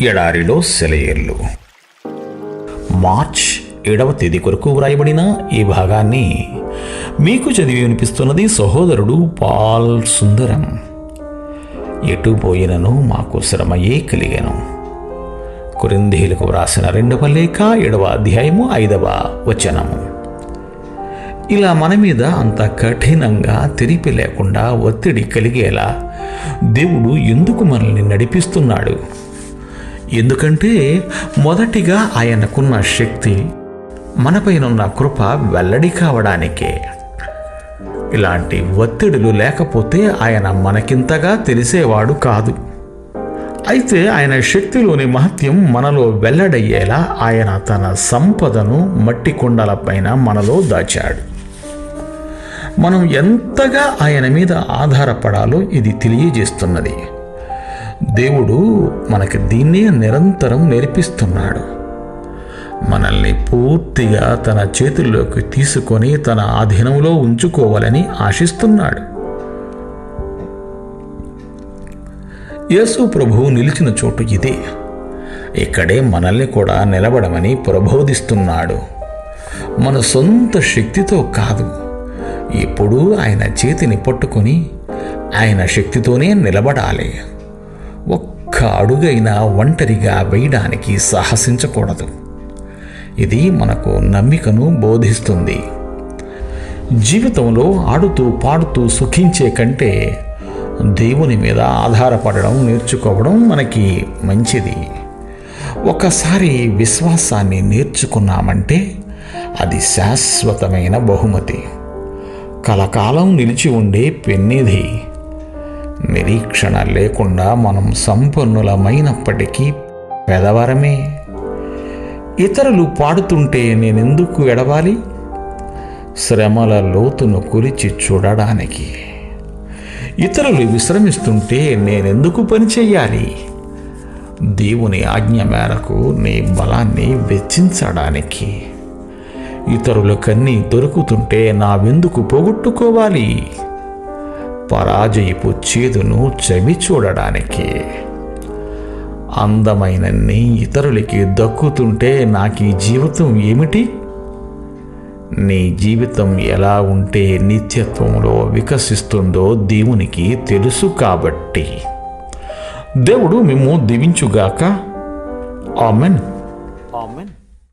ఎడారిలో సెలయేర్లు. మార్చ్ ఏడవ తేదీ కొరకు వ్రాయబడిన ఈ భాగాన్ని మీకు చదివి వినిపిస్తున్నది సహోదరుడు పాల్ సుందరం. ఎటు పోయినను మాకు శ్రమయే కలిగాను. కురిందేలకు వ్రాసిన రెండవ లేఖ ఏడవ అధ్యాయము ఐదవ వచనము. ఇలా మన మీద అంత కఠినంగా తెరిపి లేకుండా ఒత్తిడి కలిగేలా దేవుడు ఎందుకు మనల్ని నడిపిస్తున్నాడు? ఎందుకంటే మొదటిగా ఆయనకున్న శక్తి మనపైనున్న కృప వెల్లడి కావడానికే. ఇలాంటి ఒత్తిడులు లేకపోతే ఆయన మనకింతగా తెలిసేవాడు కాదు. అయితే ఆయన శక్తిలోని మహత్యం మనలో వెల్లడయ్యేలా ఆయన తన సంపదను మట్టి కుండలపైన మనలో దాచాడు. మనం ఎంతగా ఆయన మీద ఆధారపడాలో ఇది తెలియజేస్తున్నది. దేవుడు మనకి దీన్నే నిరంతరం నేర్పిస్తున్నాడు. మనల్ని పూర్తిగా తన చేతుల్లోకి తీసుకొని తన ఆధీనంలో ఉంచుకోవాలని ఆశిస్తున్నాడు. యేసు ప్రభువు నిలిచిన చోటు ఇదే. ఇక్కడే మనల్ని కూడా నిలబడమని ప్రబోధిస్తున్నాడు. మన సొంత శక్తితో కాదు. ఎప్పుడూ ఆయన చేతిని పట్టుకొని ఆయన శక్తితోనే నిలబడాలి. ఒక్క అడుగైనా ఒంటరిగా వేయడానికి సాహసించకూడదు. ఇది మనకు నమ్మికను బోధిస్తుంది. జీవితంలో ఆడుతూ పాడుతూ సుఖించే కంటే దేవుని మీద ఆధారపడడం నేర్చుకోవడం మనకి మంచిది. ఒకసారి విశ్వాసాన్ని నేర్చుకున్నామంటే అది శాశ్వతమైన బహుమతి. కలకాలం నిలిచి ఉండే పెన్నిధి. నిరీక్షణ లేకుండా మనం సంపన్నులమైనప్పటికీ పెదవరమే. ఇతరులు పాడుతుంటే నేనెందుకు ఎడవాలి? శ్రమల లోతును కొలిచి చూడడానికి. ఇతరులు విశ్రమిస్తుంటే నేనెందుకు పని చేయాలి దేవుని ఆజ్ఞ మేరకు నీ బలాన్ని వెచ్చించడానికి. ఇతరులకన్నీ దొరుకుతుంటే నావెందుకు పోగొట్టుకోవాలి? పరాజయపు చేదును చవి చూడడానికి. అందమైనన్ని ఇతరులకి దక్కుతుంటే నాకు ఈ జీవితం ఏమిటి? నీ జీవితం ఎలా ఉంటే నిత్యత్వంలో వికసిస్తుందో దేవునికి తెలుసు కాబట్టి. దేవుడు మేము దీవించుగాక. ఆమెన్.